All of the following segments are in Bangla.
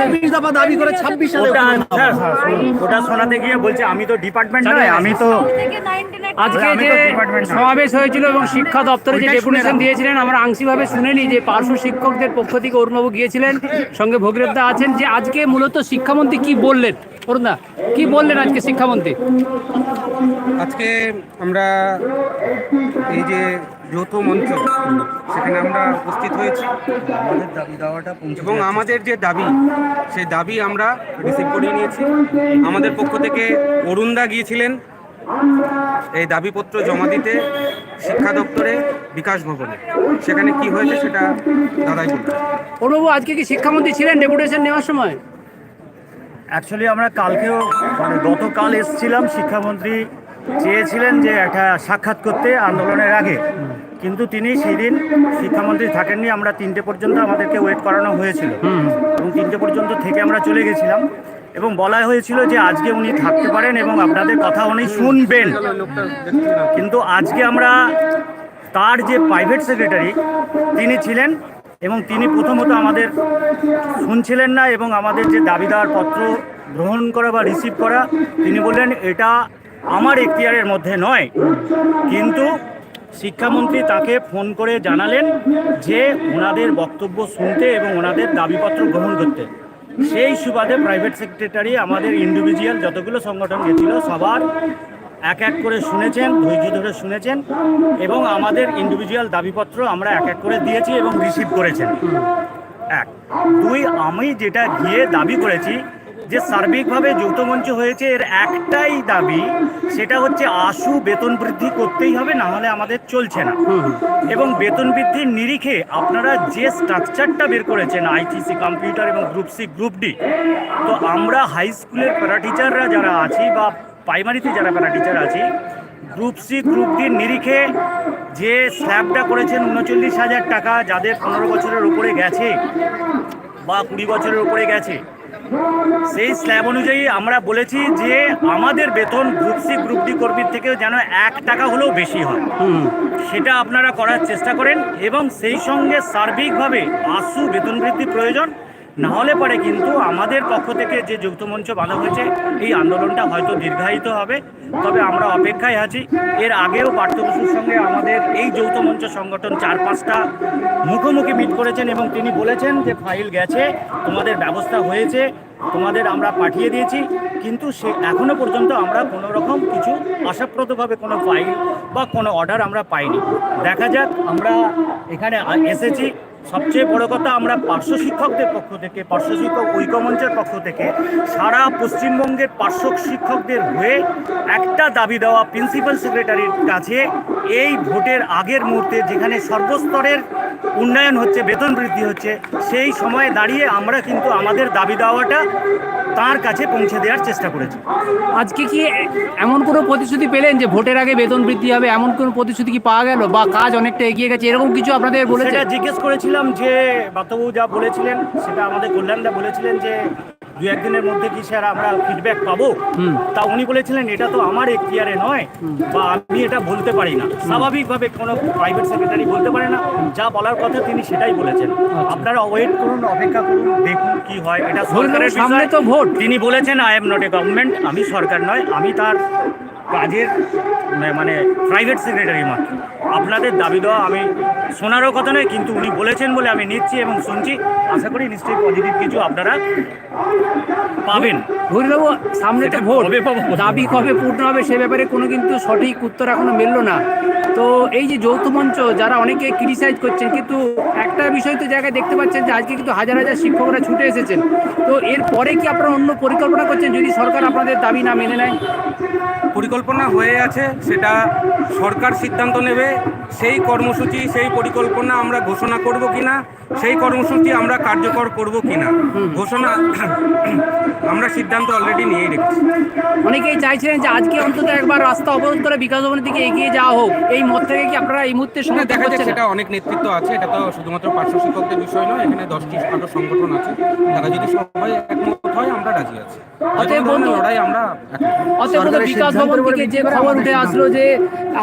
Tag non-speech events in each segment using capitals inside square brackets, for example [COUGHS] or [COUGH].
ছাব্বিশ দফা দাবি করে ছাব্বিশ সালে ওটা শোনাতে গিয়ে বলছে আমি তো ডিপার্টমেন্ট নয় আমি তো আজকে যে। সমাবেশ হয়েছিল এবং শিক্ষা দপ্তরে যে ডেপুটেশন দিয়েছিলেন আমরা আংশিকভাবে শুনেনি যে পার্শ্ব শিক্ষকদের পক্ষ থেকে অরুণবাবু গিয়েছিলেন সঙ্গে ভগীরথদা আছেন যে আজকে মূলত শিক্ষামন্ত্রী কি বললেন? অরুণদা কি বললেন আজকে শিক্ষামন্ত্রী? আজকে আমরা এই যে যৌথ মঞ্চ সেখানে আমরা উপস্থিত হয়েছি। আমাদের দাবি দাওয়াটা এবং আমাদের যে দাবি সেই দাবি আমরা রিসিভ করিয়ে নিয়েছি। আমাদের পক্ষ থেকে অরুণদা গিয়েছিলেন এই দাবিপত্র জমা দিতে শিক্ষা দপ্তরে বিকাশ ভবনে। সেখানে কি হয়েছে সেটা দাদাই বলবেন অরুণবাবু আজকে কি শিক্ষামন্ত্রী ছিলেন ডেপুটেশন নেওয়ার সময়? অ্যাকচুয়ালি আমরা কালকেও মানে গতকাল এসেছিলাম। শিক্ষামন্ত্রী চেয়েছিলেন যে একটা সাক্ষাৎ করতে আন্দোলনের আগে। কিন্তু তিনি সেই দিন শিক্ষামন্ত্রী থাকেননি। আমরা তিনটে পর্যন্ত আমাদেরকে ওয়েট করানো হয়েছিল। এবং তিনটে পর্যন্ত থেকে আমরা চলে গেছিলাম। এবং বলা হয়েছিল যে আজকে উনি থাকতে পারেন এবং আপনাদের কথা উনি শুনবেন। কিন্তু আজকে আমরা তার যে প্রাইভেট সেক্রেটারি তিনি ছিলেন এবং তিনি প্রথমত আমাদের শুনছিলেন না এবং আমাদের যে দাবি দেওয়ার পত্র গ্রহণ করা বা রিসিভ করা তিনি বললেন এটা আমার এখতিয়ারের মধ্যে নয়। কিন্তু শিক্ষামন্ত্রী তাকে ফোন করে জানালেন যে ওনাদের বক্তব্য শুনতে এবং ওনাদের দাবিপত্র গ্রহণ করতে। সেই সুবাদে প্রাইভেট সেক্রেটারি আমাদের ইন্ডিভিজুয়াল যতগুলো সংগঠন গেছিল, সবার এক এক করে শুনেছেন, ধৈর্য ধরে শুনেছেন এবং আমাদের ইন্ডিভিজুয়াল দাবিপত্র আমরা এক এক করে দিয়েছি এবং রিসিভ করেছেন। এক। দুই, আমি যেটা গিয়ে দাবি করেছি যে সার্বিকভাবে যৌথ মঞ্চ হয়েছে এর একটাই দাবি সেটা হচ্ছে আশু বেতন বৃদ্ধি করতেই হবে না হলে আমাদের চলছে না। এবং বেতন বৃদ্ধির নিরিখে আপনারা যে স্ট্রাকচারটা বের করেছেন আইটিসি কম্পিউটার এবং গ্রুপ সি গ্রুপ ডি তো আমরা হাই স্কুলের প্যারা টিচাররা যারা আছি বা প্রাইমারিতে যারা প্যারা টিচার আছি গ্রুপ সি গ্রুপ ডির নিরিখে যে স্ল্যাবটা করেছেন উনচল্লিশ হাজার টাকা যাদের পনেরো বছরের উপরে গেছে বা কুড়ি বছরের উপরে গেছে সেই স্ল্যাব অনুযায়ী আমরা বলেছি যে আমাদের বেতন গ্রুপ সি গ্রুপ ডি কর্মীর থেকেও যেন এক টাকা হলেও বেশি হয়। সেটা আপনারা করার চেষ্টা করেন এবং সেই সঙ্গে সার্বিকভাবে আশু বেতন বৃদ্ধি প্রয়োজন না হলে পরে কিন্তু আমাদের পক্ষ থেকে যে যৌথ মঞ্চ বাঁধা হয়েছে, এই আন্দোলনটা হয়তো দীর্ঘায়িত হবে। তবে আমরা অপেক্ষায় আছি। এর আগেও পার্থ বসুর সঙ্গে আমাদের এই যৌথ মঞ্চ সংগঠন চার পাঁচটা মুখোমুখি মিট করেছেন এবং তিনি বলেছেন যে ফাইল গেছে, তোমাদের ব্যবস্থা হয়েছে, তোমাদের আমরা পাঠিয়ে দিয়েছি। কিন্তু সে এখনও পর্যন্ত আমরা কোনো রকম কিছু আশাপ্রদভাবে কোনো ফাইল বা কোনো অর্ডার আমরা পাইনি। দেখা যাক, আমরা এখানে এসেছি। সবচেয়ে বড় কথা আমরা পার্শ্ব শিক্ষকদের পক্ষ থেকে, পার্শ্ব শিক্ষক ঐক্যমঞ্চের পক্ষ থেকে সারা পশ্চিমবঙ্গের পার্শ্ব শিক্ষকদের হয়ে একটা দাবি দেওয়া প্রিন্সিপাল সেক্রেটারির কাছে, এই ভোটের আগের মুহূর্তে যেখানে সর্বস্তরের উন্নয়ন হচ্ছে, বেতন বৃদ্ধি হচ্ছে, সেই সময়ে দাঁড়িয়ে আমরা কিন্তু আমাদের দাবি দেওয়াটা তার কাছে পৌঁছে দেওয়ার চেষ্টা করেছে। আজকে কি এমন কোনো প্রতিশ্রুতি পেলেন যে ভোটের আগে বেতন বৃদ্ধি হবে? এমন কোনো প্রতিশ্রুতি কি পাওয়া গেল? বা কাজ অনেকটা এগিয়ে গেছে? এরকম কিছু আপনাদের বলেছে জিজ্ঞেস করেছিলাম যে বাতবু যা বলেছিলেন সেটা আমাদের কল্যাণদা বলেছিলেন যে দু একদিনের মধ্যে কি স্যার আমরা ফিডব্যাক পাবো? তা উনি বলেছিলেন এটা তো আমার এখতিয়ারে নয় বা আমি এটা বলতে পারি না। স্বাভাবিকভাবে কোনো প্রাইভেট সেক্রেটারি বলতে পারে না। যা বলার কথা তিনি সেটাই বলেছেন। আপনারা ওয়েট করুন অপেক্ষা করুন দেখুন কি হয়। এটা সরকারের সামনে তো ভোট। তিনি বলেছেন I am not a government আমি সরকার নয় আমি তার কাজের মানে প্রাইভেট সেক্রেটারি মাত্র। আপনাদের দাবি দেওয়া আমি শোনারও কথা নয় কিন্তু উনি বলেছেন বলে আমি নিচ্ছি এবং শুনছি। আশা করি নিশ্চয়ই পজিটিভ কিছু আপনারা পাবেন। হরিবাবু সামনে তো ভোট। দাবি কবে পূর্ণ হবে সে ব্যাপারে কোনো কিন্তু সঠিক উত্তর এখনও মিললো না। তো এই যে যৌথ মঞ্চ যারা অনেকে ক্রিটিসাইজ করছেন কিন্তু একটা বিষয় তো জায়গায় দেখতে পাচ্ছেন যে আজকে কিন্তু হাজার হাজার শিক্ষকরা ছুটে এসেছেন। তো এর পরে কি আপনারা অন্য পরিকল্পনা করছেন যদি সরকার আপনাদের দাবি না মেনে নেয়? পরিকল্পনা হয়ে আছে সেটা সরকার সিদ্ধান্ত নেবে। সেই কর্মসূচি সেই পরিকল্পনা আমরা ঘোষণা করব কিনা সেই কর্মসূচি আমরা কার্যকর করব কিনা ঘোষণা [COUGHS] আমরা সিদ্ধান্ত অলরেডি নিয়ে রেখেছি। অনেকেই চাইছিলেন যে আজকে অন্তত একবার রাস্তা অবরোধ করে বিকাশ ভবনের দিকে এগিয়ে যাওয়া হোক। এই মত থেকে কি আপনারা এই মুহূর্তে না দেখা করছেন? সেটা অনেক নেতৃত্ব আছে এটা তো শুধুমাত্র পার্শ্ব শিক্ষকদের বিষয় নয় এখানে দশটি আরও সংগঠন আছে। তারা যদি সবাই একমত হয় আমরা রাজি আছি। অতএব লড়াই আমরা অতএব বিকাশ ভবন থেকে যে খবর উঠে আসলো যে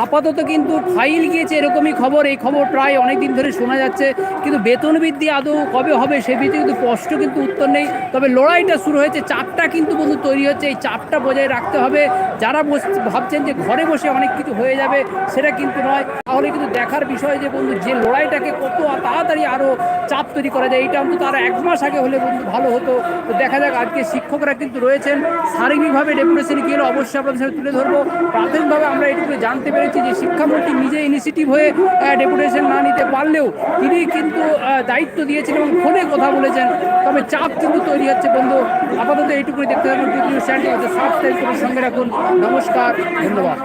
আপাতত কিন্তু ফাইল গিয়েছে এরকমই খবর, এই খবর প্রায় অনেক দিন ধরে শোনা যাচ্ছে। কিন্তু বেতন বৃদ্ধি আদৌ কবে হবে সে বিষয়ে কিন্তু স্পষ্ট কিন্তু উত্তর নেই। তবে লড়াইটা শুরু হয়েছে, চাপটা কিন্তু বন্ধু তৈরি হচ্ছে। এই চাপটা বজায় রাখতে হবে। যারা ভাবছেন যে ঘরে বসে অনেক কিছু হয়ে যাবে, সেটা কিন্তু নয়। তাহলে কিন্তু দেখার বিষয় যে বন্ধু, যে লড়াইটাকে কত তাড়াতাড়ি আরও চাপ তৈরি করা যায় এইটা অন্তত আরও এক মাস আগে হলে বন্ধু ভালো হতো। তো দেখা যাক আজকে শিক্ষকরা কিন্তু রয়েছেন। শারীরিকভাবে ডেপুটেশন গেলে অবশ্যই আপনাদের সাথে তুলে ধরবো। প্রাথমিকভাবে আমরা এটুকু জানতে পেরেছি যে শিক্ষামন্ত্রী নিজে ইনিশিয়েটিভ হয়ে ডেপুটেশন না নিতে পারলেও তিনি কিন্তু দায়িত্ব দিয়েছেন এবং ফোনে কথা বলেছেন। তবে চাপ কিন্তু তৈরি হচ্ছে। বন্ধু, আপাতত এইটুকুই দেখতে থাকুন। পৃথিবীর চ্যানেলটি হচ্ছে সাবস্ক্রাইব করে সঙ্গে রাখুন। নমস্কার, ধন্যবাদ।